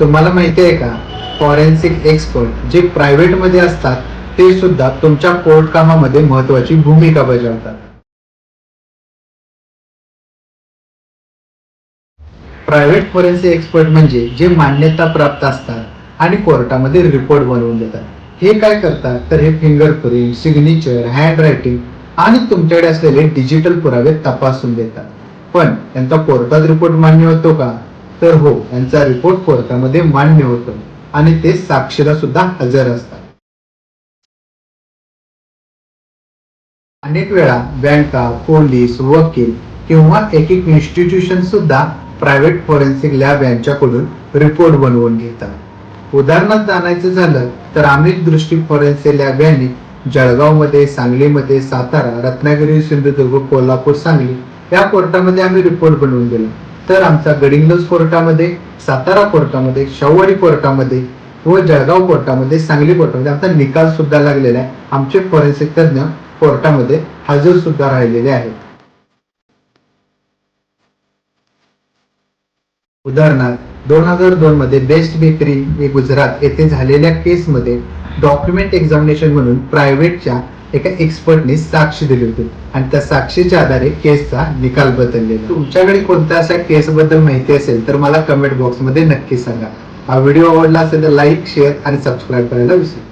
तुम्हाला माहिती आहे का? फॉरेन्सिक एक्सपर्ट जे प्रायव्हेटमध्ये असतात ते सुद्धा तुमच्या कोर्ट कामामध्ये महत्वाची भूमिका बजावतात. प्रायव्हेट फॉरेन्सिक एक्सपर्ट म्हणजे जे मान्यता प्राप्त असतात आणि कोर्टामध्ये रिपोर्ट बनवून देतात. हे काय करतात? तर हे फिंगरप्रिंट सिग्नेचर हँड रायटिंग आणि तुमच्याकडे असलेले डिजिटल पुरावे तपासून देतात. पण यांचा कोर्टात रिपोर्ट मान्य होतो का? तर हो यांचा रिपोर्ट कोर्टामध्ये मान्य होतो. आणि ते साक्षीला सुद्धा हजर असतात. अनेक वेळा बँका पोलीस वकील किंवा एक एक इन्स्टिट्यूशन सुद्धा प्रायव्हेट फॉरेन्सिक लॅब यांच्याकडून रिपोर्ट बनवून घेतात. उदाहरणार्थ जाणायचं झालं तर आम्ही दृष्टी फॉरेन्सिक लॅब यांनी जळगावमध्ये सांगलीमध्ये सातारा रत्नागिरी सिंधुदुर्ग कोल्हापूर सांगली या कोर्टामध्ये आम्ही रिपोर्ट बनवून दिला. तर आमचा गडिंग्लज कोर्टामध्ये सातारा कोर्टामध्ये शाहूवाडी कोर्टामध्ये व जळगाव कोर्टामध्ये सांगली कोर्टामध्ये आमचा निकाल सुद्धा लागलेला आहे. आमचे फॉरेन्सिक तज्ञ कोर्टामध्ये हजर सुद्धा राहिलेले आहेत. उदाहरणार्थ दोन हजार दोन मध्ये बेस्ट बेकरी गुजरात येथे झालेल्या केसमध्ये डॉक्युमेंट एक्झामिनेशन म्हणून प्रायव्हेटच्या एका एक्सपर्टने साक्ष दिली होती. आणि त्या साक्षीच्या आधारे केसचा निकाल बदललेला. तुमच्याकडे कोणत्या अशा केस बद्दल माहिती असेल तर मला कमेंट बॉक्समध्ये नक्की सांगा. हा व्हिडिओ आवडला असेल तर लाईक शेअर आणि सबस्क्राईब करायला विसरू